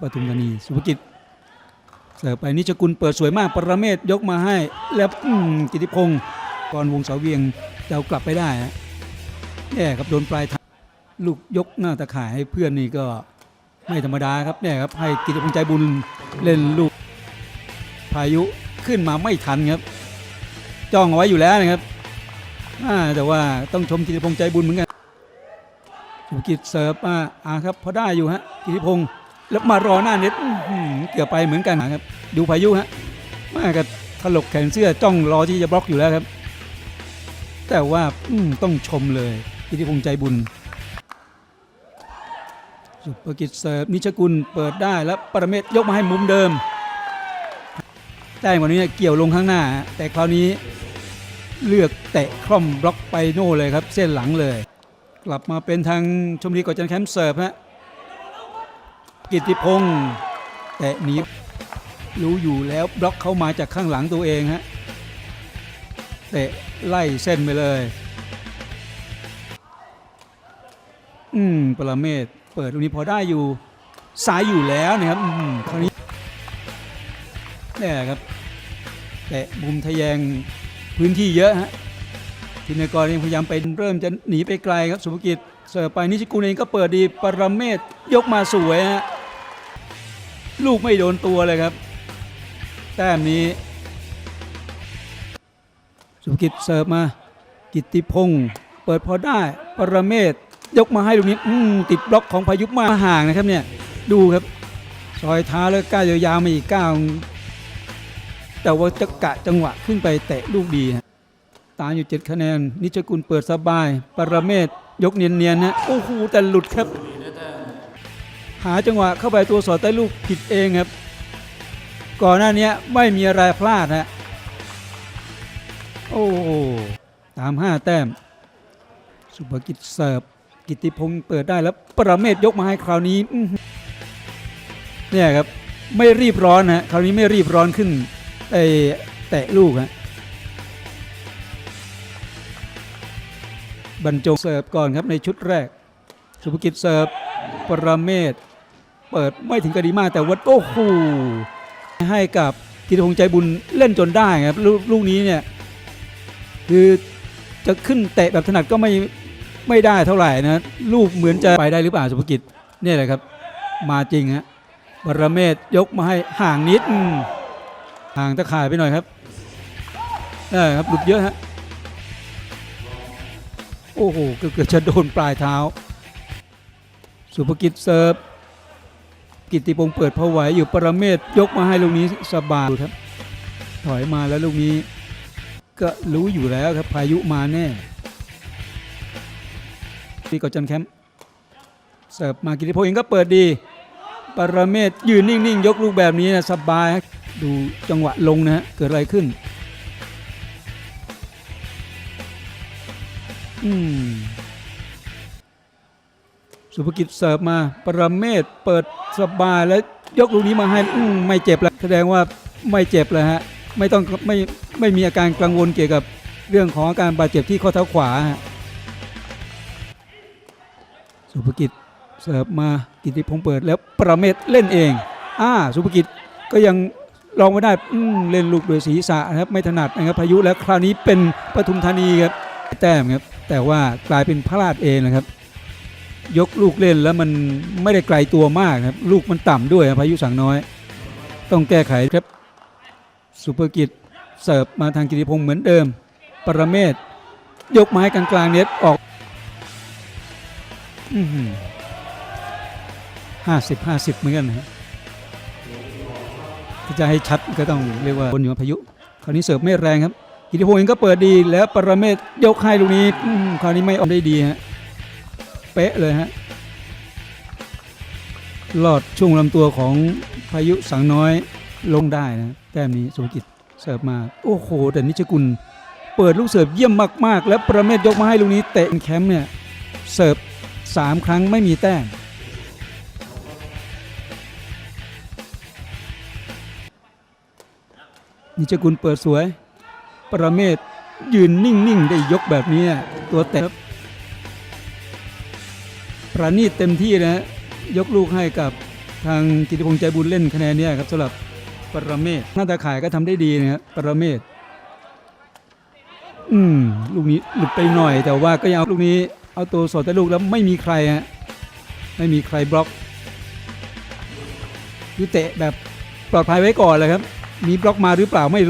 ปทุมธานีสุภกิจเสิร์ฟไปนิชกุลเปิดสวยมากปรเมศยกมาให้แล้วกิติพงศ์ก่อนวงเสาเวียงจะเอากลับไปได้แย่ครับโดนปลายลูกยกหน้าตะข่ายให้เพื่อนนี่ก็ไม่ธรรมดาครับเนี่ยครับให้กิติพงศ์ใจบุญเล่นลูกพายุขึ้นมาไม่ทันครับ จ้องเอาไว้อยู่แล้วนะครับแต่ว่าต้องชมกิติพงศ์ใจบุญเหมือนกันสุภกิจเสิร์ฟอ่าครับพอได้อยู่ฮะกิติพงศ์ แล้วมารอหน้าเน็ตเกือบไปเหมือนกันนะครับ ดูพายุฮะมากับถลกแขนเสื้อจ้องรอที่จะบล็อกอยู่แล้วครับ แต่ว่าต้องชมเลยกิติพงศ์ใจบุญสุภกิจเสิร์ฟนิชกุลเปิดได้แล้วปรเมศยกมาให้มุมเดิมแต้มวันนี้เกี่ยวลงข้างหน้า แต่คราวนี้เลือกเตะคล่อมบล็อกไปโน่เลยครับ เส้นหลังเลย กลับมาเป็นทางชมรีกอจันแคมป์เสิร์ฟฮะ กิติพงศ์แตะหนีรู้อยู่แล้วบล็อกเข้ามาจากข้างหลังตัวเองฮะเตะไล่เส้นไปเลย อืมปรเมศเปิดตรงนี้พอได้อยู่สายอยู่แล้วนะครับอืมคราวนี้นี่ครับแต่มุมทะแยงพื้นที่เยอะฮะทีนกรเองพยายามไปเริ่มจะหนีไปไกลครับสุภกิจเสิร์ฟไปนิชิกุลเองก็เปิดดีปรเมศยกมาสวยฮะ ลูกไม่โดนตัวเลยครับ แต้มนี้สุกิจเสิร์ฟมา กิตติพงศ์เปิดพอได้ปรเมศยกมาให้ลูกนี้อืมติดบล็อกของพายุมาห่างนะครับเนี่ยดูครับซอยท้าแล้วก้าวยาวๆมาอีกก้าวแต่ว่าจะกะจังหวะขึ้นไปเตะลูกดีตามอยู่เจ็ดคะแนน นิชกุลเปิดสบาย ปรเมศยกเนียนๆนะโอ้โหแต่หลุดครับ หาจังหวะเข้าไปตัวสอดใต้ลูกผิดเองครับ ก่อนหน้านี้ไม่มีอะไรพลาดฮะโอ้ตามห้าแต้ม สุภกิจเสิร์ฟกิติพงศ์เปิดได้แล้วปรเมศยกมาให้คราวนี้เนี่ยครับไม่รีบร้อนฮะคราวนี้ไม่รีบร้อนขึ้นไอแตะลูกฮะบรรจงเสิร์ฟก่อนครับในชุดแรก สุภกิจเสิร์ฟปรเมศ เปิดไม่ถึงกระดีมากแต่วัดโอ้โหให้กับกิติพงษ์ใจบุญเล่นจนได้ครับลลูกนี้เนี่ยคือจะขึ้นเตะแบบถนัดก็ไม่ไม่ได้เท่าไหร่นะลูกเหมือนจะไปได้หรือเปล่าสุภกิจเนี่ยแหละครับ มาจริงฮะบรเมศยกมาให้ห่างนิดห่างตะข่ายไปหน่อยครับได้ครับหลุดเยอะฮะโอ้โหเกือบจะโดนปลายเท้า สุภกิจเซิร์ฟ กิตติพงศ์เปิดพอไหวอยู่ปรเมศยกมาให้ลูกนี้สบายครับ ถอยมาแล้วลูกนี้ ก็รู้อยู่แล้วครับพายุมาแน่ที่กอจันแคมป์เสิร์ฟมากิตติพงศ์เองก็เปิดดี ปรเมศยืนนิ่งๆ ยกลูกแบบนี้นะสบายดูจังหวะลงนะฮะเกิดอะไรขึ้น อืม สุภกิจเสิร์ฟมา ปรเมศเปิดสบายแล้วยกลูกนี้มาให้อืไม่เจ็บแล้วแสดงว่าไม่เจ็บเลยฮะไม่ต้องไม่ไม่มีอาการกังวลเกี่ยวกับเรื่องของอาการบาดเจ็บที่ข้อเท้าขวา สุภกิจเสิร์ฟมากิติพงเปิดแล้วประเมศเล่นเองอ่าสุภกิจก็ยังลองไม่ได้อืเล่นลูกโดยศีรษะนะครับไม่ถนัดนะครับพายุแล้วคราวนี้เป็นปทุมธานีครับแต้มครับแต่ว่ากลายเป็นพลาดเองนะครับ ยกลูกเล่นแล้วมันไม่ได้ไกลตัวมากครับ ลูกมันต่ำด้วยพายุสังน้อย ต้องแก้ไขครับสุภกิจเสิร์ฟมาทางกิติพงศ์เหมือนเดิม ปรเมศยกไม้กลางกลางเน็ตออกห้าสิบห้าสิบเหมือนกันนะถ้าจะให้ชัดก็ต้องเรียกว่าบนอยู่พายุคราวนี้เสิร์ฟไม่แรงครับกิติพงศ์เองก็เปิดดีแล้วปรเมศยกให้ลูกนี้คราวนี้ไม่ออกได้ดีฮะ เป๊ะเลยฮะลอดช่วงลำตัวของพายุสังน้อยลงได้นะแต้มนี้สุภกิจเสิร์ฟมาโอ้โหแต่นิชกุล เปิดลูกเสิร์ฟเยี่ยมมาก ๆ แล้วประเมศยกมาให้ลูกนี้เตะแคมป์เนี่ยเสิร์ฟสามครั้งไม่มีแต้มนิจกุลเปิดสวย ประเมศยืนนิ่ง ๆ ได้ยกแบบนี้ตัวแตะ ประณีตเต็มที่นะ ยกลูกให้กับทางกิติพงษ์ใจบุญเล่นคะแนนเนี่ยครับสำหรับปรเมศหน้าตาข่ายก็ทำได้ดีนะครับปรเมศอืมลูกนี้หลุดไปหน่อย แต่ว่าก็ยังเอาลูกนี้เอาตัวสอดแต่ลูกแล้วไม่มีใครฮะไม่มีใครบล็อกคือเตะแบบปลอดภัยไว้ก่อนเลยครับ มีบล็อกมาหรือเปล่าไม่รู้